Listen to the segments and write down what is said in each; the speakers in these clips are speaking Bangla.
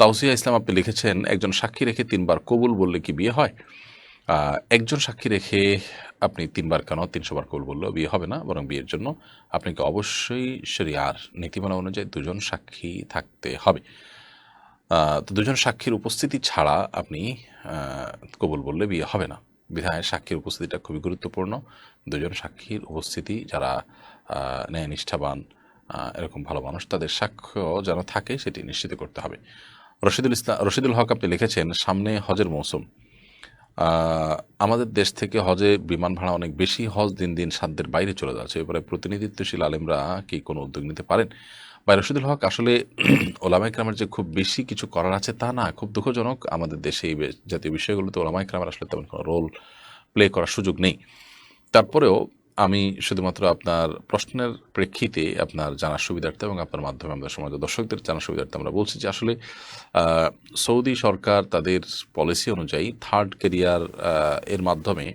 তাওসিয়া ইসলাম আপনি লিখেছেন, একজন সাক্ষী রেখে তিনবার কবুল বললে কি বিয়ে হয়? একজন সাক্ষী রেখে আপনি তিনবার কেন তিনশো বার কবুল বললেও বিয়ে হবে না, বরং বিয়ের জন্য আপনাকে অবশ্যই শরিয়ার নীতিমালা অনুযায়ী দুজন সাক্ষী থাকতে হবে। তো দুজন সাক্ষীর উপস্থিতি ছাড়া আপনি কবুল বললে বিয়ে হবে না। বিধায় সাক্ষীর উপস্থিতিটা খুবই গুরুত্বপূর্ণ। দুজন সাক্ষীর উপস্থিতি যারা ন্যায় নিষ্ঠাবান এরকম ভালো মানুষ, তাদের সাক্ষ্য যেন থাকে সেটি নিশ্চিত করতে হবে। রশিদুল ইসলাম রশিদুল হক আপনি লিখেছেন, সামনে হজের মৌসুম। আমাদের দেশ থেকে হজে বিমান ভাড়া অনেক বেশি, হজ দিন দিন সাধ্যের বাইরে চলে যাচ্ছে। এবারে প্রতিনিধিত্বশীল আলেমরা কি কোনো উদ্যোগ নিতে পারেন? বা রশিদুল হক, আসলে ওলামা ইকরামের যে খুব বেশি কিছু করার আছে তা না, খুব দুঃখজনক। আমাদের দেশে এই জাতীয় বিষয়গুলোতে ওলামা ইকরামের আসলে তেমন কোনো রোল প্লে করার সুযোগ নেই। তারপরেও আমি শুধুমাত্র আপনার প্রশ্নের প্রেক্ষিতে আপনার জানার সুবিধার্থে এবং আপনার মাধ্যমে আমাদের সমাজের দর্শকদের জানার সুবিধার্থে আমরা বলছি যে আসলে সৌদি সরকার তাদের পলিসি অনুযায়ী থার্ড কেরিয়ার এর মাধ্যমে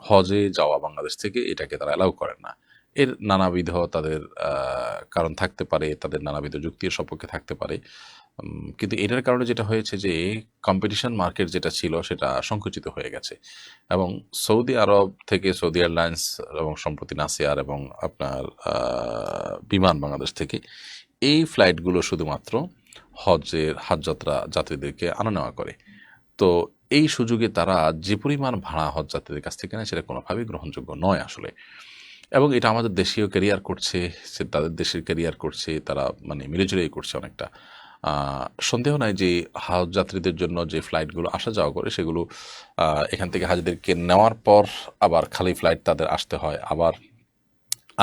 হজে যাওয়া বাংলাদেশ থেকে এটাকে তারা অ্যালাউ করেন না। এর নানাবিধ তাদের কারণ থাকতে পারে, তাদের নানাবিধ যুক্তির সপক্ষে থাকতে পারে। কিন্তু এটার কারণে যেটা হয়েছে যে কম্পিটিশন মার্কেট যেটা ছিল সেটা সংকুচিত হয়ে গেছে। এবং সৌদি আরব থেকে সৌদি এয়ারলাইন্স এবং সম্প্রতি নাসিয়ার এবং আপনার বিমান বাংলাদেশ থেকে এই ফ্লাইটগুলো শুধুমাত্র হজের হাজ যাত্রা যাত্রীদেরকে আনা নেওয়া করে। তো এই সুযোগে তারা যে পরিমাণ ভাড়া হজ যাত্রীদের কাছ থেকে নেয় সেটা কোনোভাবেই গ্রহণযোগ্য নয় আসলে। এবং এটা আমাদের দেশীয় ক্যারিয়ার করছে, সে তাদের দেশের ক্যারিয়ার করছে, তারা মানে মিলেজুলেই করছে অনেকটা। সন্দেহ নাই যে হাজ যাত্রীদের জন্য যে ফ্লাইটগুলো আসা যাওয়া করে সেগুলো এখান থেকে হাজিদেরকে নেওয়ার পর আবার খালি ফ্লাইট তাদের আসতে হয়, আবার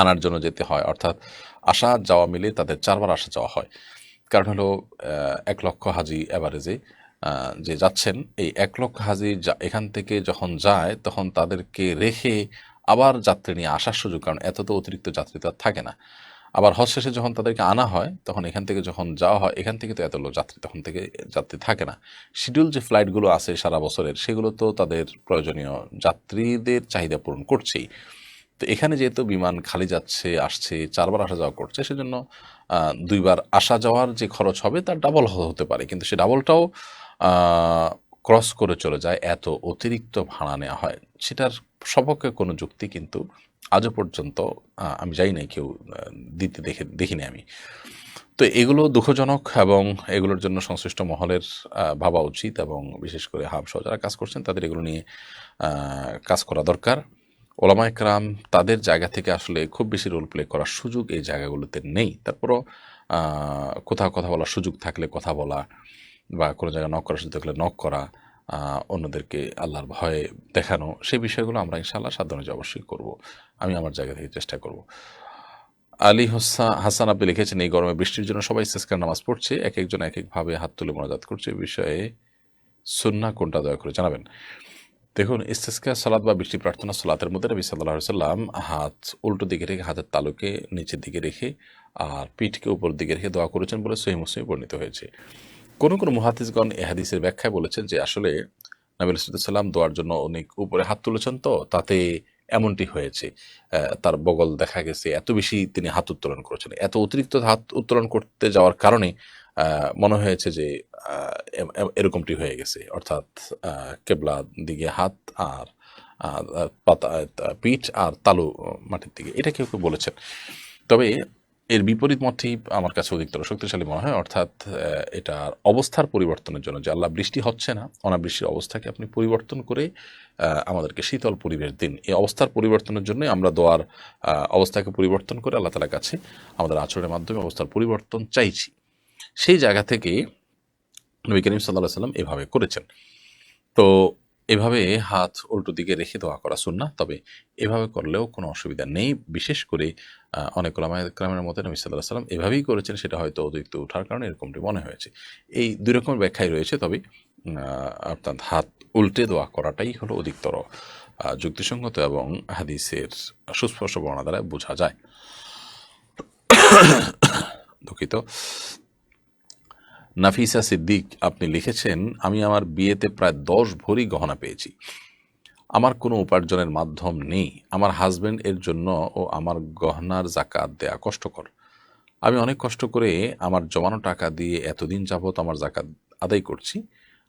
আনার জন্য যেতে হয়। অর্থাৎ আসা যাওয়া মিলে তাদের চারবার আসা যাওয়া হয়। কারণ হলো এক লক্ষ হাজি অ্যাভারেজে যে যাচ্ছেন, এই এক লক্ষ হাজি এখান থেকে যখন যায় তখন তাদেরকে রেখে আবার যাত্রী নিয়ে আসার সুযোগ, কারণ এত তো অতিরিক্ত যাত্রী তো থাকে না। আবার হজ শেষে যখন তাদেরকে আনা হয়, তখন এখান থেকে যখন যাওয়া হয়, এখান থেকে তো এত লোক যাত্রী, তখন থেকে যাত্রী থাকে না। শিডিউল যে ফ্লাইটগুলো আছে সারা বছরের, সেগুলো তো তাদের প্রয়োজনীয়, যাত্রীদের চাহিদা পূরণ করছেই। তো এখানে যেহেতু বিমান খালি যাচ্ছে, আসছে, চারবার আসা যাওয়া করছে, সেজন্য দুইবার আসা যাওয়ার যে খরচ হবে তার ডাবল হতে পারে। কিন্তু সে ডাবলটাও ক্রস করে চলে যায়, এত অতিরিক্ত ভাড়া নেওয়া হয়। সেটার সপক্ষে কোনো যুক্তি কিন্তু আজও পর্যন্ত আমি জানি না কেউ দিতে দেখে, দেখিনি আমি। তো এগুলো দুঃখজনক এবং এগুলোর জন্য সংশ্লিষ্ট মহলের ভাবা উচিত এবং বিশেষ করে হাবসহ যারা কাজ করছেন তাদের এগুলো নিয়ে কাজ করা দরকার। ওলামা একরাম তাদের জায়গা থেকে আসলে খুব বেশি রোল প্লে করার সুযোগ এই জায়গাগুলোতে নেই। তারপরও কোথাও কথা বলার সুযোগ থাকলে কথা বলা বা কোনো জায়গায় নক করার সুযোগ থাকলে নক করা অন্যদেরকে আল্লাহর ভয়ে দেখানো, সেই বিষয়গুলো আমরা ইনশাআল্লাহ অনুযায়ী অবশ্যই করব। আমি আমার জায়গা থেকে চেষ্টা করব। আলী হোসা, হাসান আপনি লিখেছেন, এই গরমে বৃষ্টির জন্য সবাই সেসকার নামাজ পড়ছে এক একজন এক একভাবে হাত তুলে মোনাজাত করছে। এই বিষয়ে সুন্না কোনটা, দয়া করে জানাবেন। দেখুন ইস্তেস্কা সালাদ বা বৃষ্টি প্রার্থনা সালাতের মধ্যে নবী সাল্লাহ সাল্লাম হাত উল্টো দিকে রেখে, হাতের তালুকে নিচের দিকে রেখে আর পিঠকে উপর দিকে রেখে দোয়া করেছেন বলে সহি মুসলিমে বর্ণিত হয়েছে। কোনো কোনো মুহাদিসগণ এ হাদিসের ব্যাখ্যায় বলেছেন যে আসলে নবী সাল্লাম দোয়ার জন্য অনেক উপরে হাত তুলেছেন তো, তাতে এমনটি হয়েছে তার বগল দেখা গেছে, এত বেশি তিনি হাত উত্তোলন করেছেন। এত অতিরিক্ত হাত উত্তোলন করতে যাওয়ার কারণে মনে হয়েছে যে এরকমটি হয়ে গেছে। অর্থাৎ কেবলা দিকে হাত আর পাতা পিঠ আর তালু মাটির দিকে। এটা কেউ কেউ বলেছেন। তবে এর বিপরীত মতটি আমার কাছে অধিকতর শক্তিশালী মনে হয়, অর্থাৎ এটার অবস্থার পরিবর্তনের জন্য। যে আল্লাহ বৃষ্টি হচ্ছে না, অনাবৃষ্টির অবস্থাকে আপনি পরিবর্তন করে আমাদেরকে শীতল পরিবেশ দিন। এই অবস্থার পরিবর্তনের জন্য আমরা দোয়ার অবস্থাকে পরিবর্তন করে আল্লাহ তালার কাছে আমাদের আচরণের মাধ্যমে অবস্থার পরিবর্তন চাইছি। সেই জায়গা থেকে নবী করিম সাল্লাহ সাল্লাম এভাবে করেছেন। তো এভাবে হাত উল্টো দিকে রেখে দোয়া করা সুন্না তবে এভাবে করলেও কোনো অসুবিধা নেই। বিশেষ করে অনেক ওলামায়ামের মতে নবী সাল্লাহ সাল্লাম এভাবেই করেছেন, সেটা হয়তো অতিরিক্ত ওঠার কারণে এরকমটি মনে হয়েছে। এই দুই রকমের ব্যাখ্যাই রয়েছে, তবে অর্থাৎ হাত উল্টে দোয়া করাটাই হলো অধিকতর যুক্তিসঙ্গত এবং হাদিসের সুস্পর্শ বর্ণনা দ্বারা বোঝা যায়। দুঃখিত। নাফিসা সিদ্দিক আপনি লিখেছেন, আমি আমার বিয়েতে প্রায় দশ ভরি গহনা পেয়েছি। আমার কোনো উপার্জনের মাধ্যম নেই। আমার হাজবেন্ড এর জন্য ও আমার গহনার জাকাত দেয়া কষ্টকর। আমি অনেক কষ্ট করে আমার জমানো টাকা দিয়ে এতদিন যাবত আমার জাকাত আদায় করছি।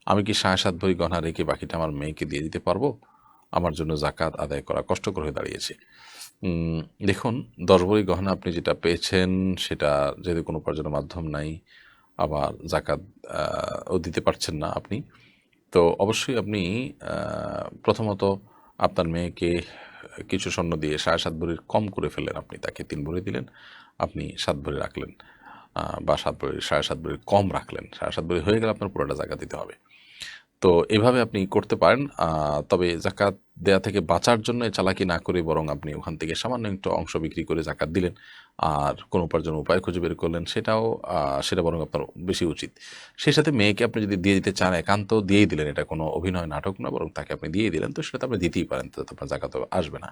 আমি কি সাড়ে সাত ভরি গহনা রেখে বাকিটা আমার মেয়েকে দিয়ে দিতে পারব? আমার জন্য জাকাত আদায় করা কষ্টকর হয়ে দাঁড়িয়েছে। দেখুন, দশ ভরি গহনা আপনি যেটা পেয়েছেন, সেটা যেহেতু কোনো উপার্জনের মাধ্যম নাই আবার জাকাত ও দিতে পারছেন না আপনি। তো অবশ্যই আপনি প্রথমত আপনার মেয়েকে কিছু স্বর্ণ দিয়ে সাড়ে সাত ভরির কম করে ফেললেন আপনি। তাকে তিন ভরি দিলেন, আপনি সাত ভরি রাখলেন বা সাত ভরি, সাড়ে সাত ভরির কম রাখলেন। সাড়ে সাত ভরি হয়ে গেলে আপনার পুরোটা জাকাত দিতে হবে। তো এভাবে আপনি করতে পারেন তবে জাকাত দেয়া থেকে বাঁচার জন্য, চালাকি না করে বরং আপনি ওখান থেকে সামান্য একটু অংশ বিক্রি করে জাকাত দিলেন। আর কোনো উপার্জন উপায় খুঁজে বের করলেন সেটাও সেটা বরং আপনার বেশি উচিত। সেই সাথে মেয়েকে আপনি যদি দিয়ে দিতে চান, একান্ত দিয়েই দিলেন, এটা কোনো অভিনয় নাটক না, বরং তাকে আপনি দিয়ে দিলেন, তো সেটা তো আপনি দিতেই পারেন, তো আপনার জায়গা তো আসবে না।